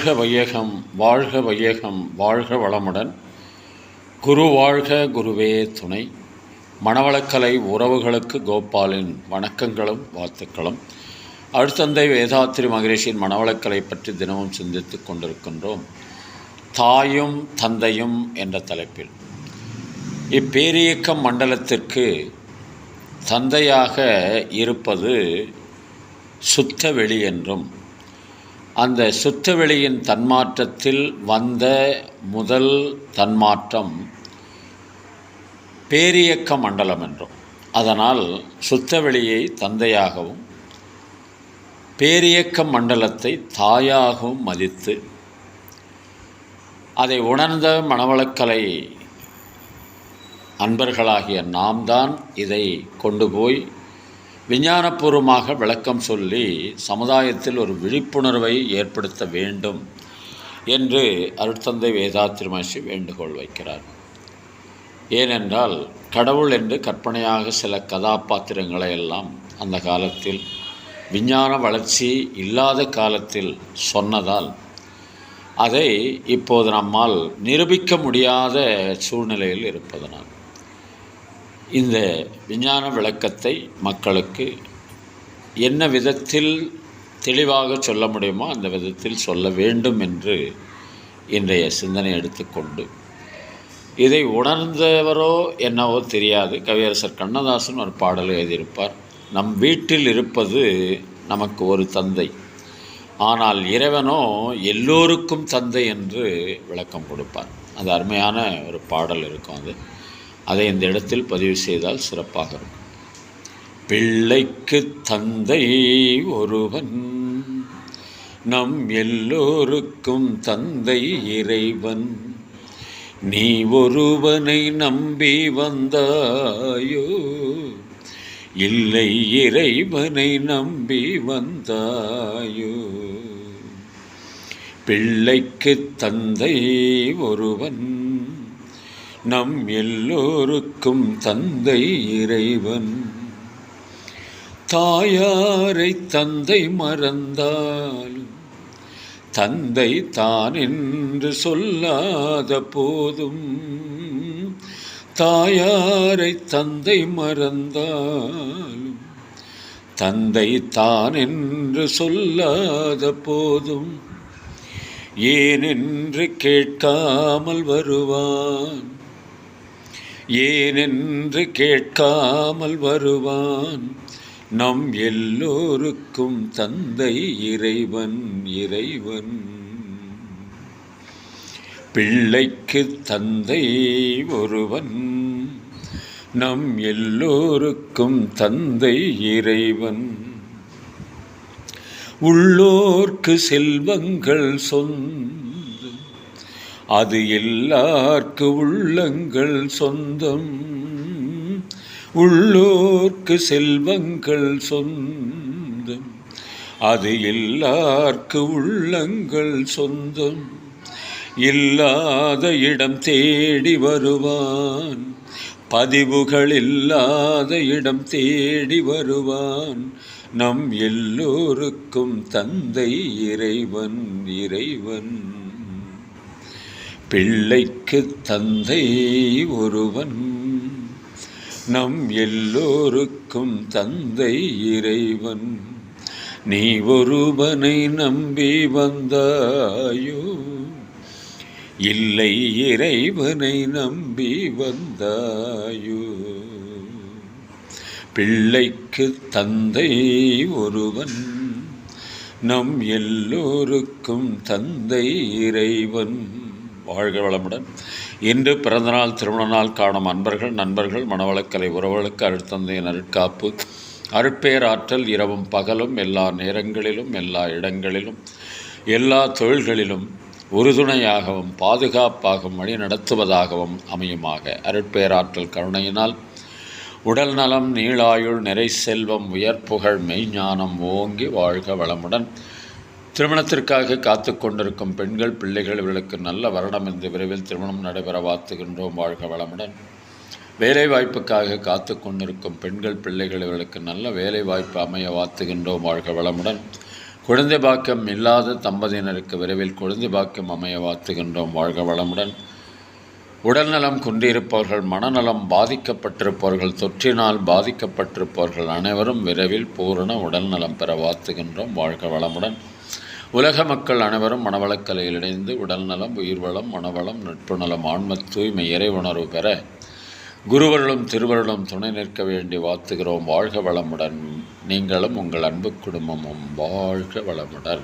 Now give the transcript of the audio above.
வாழ்க வையகம் வாழ்க வையகம் வாழ்க வளமுடன். குரு வாழ்க குருவே துணை. மணவளக்கலை உறவுகளுக்கு கோபாலின் வணக்கங்களும் வாழ்த்துக்களும். அடுத்தந்தை வேதாத்திரி மகரிஷியின் மணவளக்கலை பற்றி தினமும் சிந்தித்துக் கொண்டிருக்கின்றோம். தாயும் தந்தையும் என்ற தலைப்பில். இப்பேரியக்கம் மண்டலத்திற்கு தந்தையாக இருப்பது சுத்த வெளி என்றும் அந்த சுத்தவெளியின் தன்மாற்றத்தில் வந்த முதல் தன்மாற்றம் பேரியக்க மண்டலம் என்றும். அதனால் சுத்தவெளியை தந்தையாகவும் பேரியக்க மண்டலத்தை தாயாகவும் மதித்து அதை உணர்ந்த மணவளக்கலை அன்பர்களாகிய நாம் தான் இதை கொண்டு போய் விஞ்ஞானபூர்வமாக விளக்கம் சொல்லி சமுதாயத்தில் ஒரு விழிப்புணர்வை ஏற்படுத்த வேண்டும் என்று அருட்தந்தை வேதாத்திரி திருமசி வேண்டுகோள் வைக்கிறார். ஏனென்றால் கடவுள் என்று கற்பனையாக சில கதாபாத்திரங்களை எல்லாம் அந்த காலத்தில் விஞ்ஞான வளர்ச்சி இல்லாத காலத்தில் சொன்னதால் அதை இப்போது நம்மால் நிரூபிக்க முடியாத சூழ்நிலையில் இருப்பதனால். இந்த விஞ்ஞான விளக்கத்தை மக்களுக்கு என்ன விதத்தில் தெளிவாக சொல்ல முடியுமோ அந்த விதத்தில் சொல்ல வேண்டும் என்று இன்றைய சிந்தனை எடுத்துக்கொண்டு இதை உணர்ந்தவரோ என்னவோ தெரியாது. கவியரசர் கண்ணதாசன் ஒரு பாடல் எழுதியிருப்பார் நம் வீட்டில் இருப்பது நமக்கு ஒரு தந்தை ஆனால் இறைவனோ எல்லோருக்கும் தந்தை என்று விளக்கம் கொடுப்பார். அது அருமையான ஒரு பாடல் இருக்கும் அது. அதை இந்த இடத்தில் பதிவு செய்தால் சிறப்பாக இருக்கும். பிள்ளைக்கு தந்தை ஒருவன் நம் எல்லோருக்கும் தந்தை இறைவன். நீ ஒருவனை நம்பி வந்தாயோ? இல்லை இறைவனை நம்பி வந்தாயோ? பிள்ளைக்கு தந்தை ஒருவன் நம் எல்லோருக்கும் தந்தை இறைவன். தாயாரை தந்தை மறந்தாலும் தந்தை தான் என்று சொல்லாத போதும். தாயாரை தந்தை மறந்தாலும் தந்தை தான் என்று சொல்லாத போதும். ஏனென்று கேட்காமல் வருவான். ஏனென்று கேட்காமல் வருவான். நம் எல்லோருக்கும் தந்தை இறைவன் இறைவன். பிள்ளைக்கு தந்தை ஒருவன். நம் எல்லோருக்கும் தந்தை இறைவன். உள்ளோர்க்கு செல்வங்கள் சொந்த அது எல்லார்க்கு உள்ளங்கள் சொந்தம். உள்ளோர்க்கு செல்வங்கள் சொந்தம். அது எல்லார்க்கு உள்ளங்கள் சொந்தம். இல்லாத இடம் தேடி வருவான். பதிவுகள் இல்லாத இடம் தேடி வருவான். நம் எல்லோருக்கும் தந்தை இறைவன் இறைவன். பிள்ளைக்கு தந்தை ஒருவன். நம் எல்லோருக்கும் தந்தை இறைவன். நீ ஒருவனை நம்பி வந்தாயோ? இல்லை இறைவனை நம்பி வந்தாயோ? பிள்ளைக்கு தந்தை ஒருவன். நம் எல்லோருக்கும் தந்தை இறைவன். வாழ்க வளமுடன். இன்று பிறந்தநாள் திருமண நாள் காணும் அன்பர்கள் நண்பர்கள் மனவளக்கலை உறவுகளுக்கு அருட்தந்தையின் அருட்காப்பு அருட்பேராற்றல் இரவும் பகலும் எல்லா நேரங்களிலும் எல்லா இடங்களிலும் எல்லா தொழில்களிலும் உறுதுணையாகவும் பாதுகாப்பாகவும் வழி நடத்துவதாகவும் அமையுமாக. அருட்பேராற்றல் கருணையினால் உடல் நலம் நீளாயுள் நிறை செல்வம் உயர்ப்புகழ் மெய்ஞானம் ஓங்கி வாழ்க வளமுடன். திருமணத்திற்காக காத்து கொண்டிருக்கும் பெண்கள் பிள்ளைகள் இவர்களுக்கு நல்ல வருடம் என்று விரைவில் திருமணம் நடைபெற வாழ்த்துகின்றோம். வாழ்க வளமுடன். வேலை வாய்ப்புக்காக காத்து கொண்டிருக்கும் பெண்கள் பிள்ளைகள் இவர்களுக்கு நல்ல வேலை வாய்ப்பு அமைய வாழ்த்துகின்றோம். வாழ்க வளமுடன். குழந்தை பாக்கியம் இல்லாத தம்பதியினருக்கு விரைவில் குழந்தை பாக்கியம் அமைய வாழ்த்துகின்றோம். வாழ்க வளமுடன். உடல்நலம் குன்றியிருப்பவர்கள் மனநலம் பாதிக்கப்பட்டிருப்பவர்கள் தொற்றினால் பாதிக்கப்பட்டிருப்பவர்கள் அனைவரும் விரைவில் பூரண உடல்நலம் பெற வாழ்த்துகின்றோம். வாழ்க வளமுடன். உலக மக்கள் அனைவரும் மனவளக்கலையில் இணைந்து உடல்நலம் உயிர்வளம் மனவளம் நட்பு நலம் ஆன்ம தூய்மை இறை உணர்வு பெற குருவர்களும் திருவருளும் துணை நிற்க வேண்டி வாழ்த்துகிறோம். வாழ்க வளமுடன். நீங்களும் உங்கள் அன்பு குடும்பமும் வாழ்க வளமுடன்.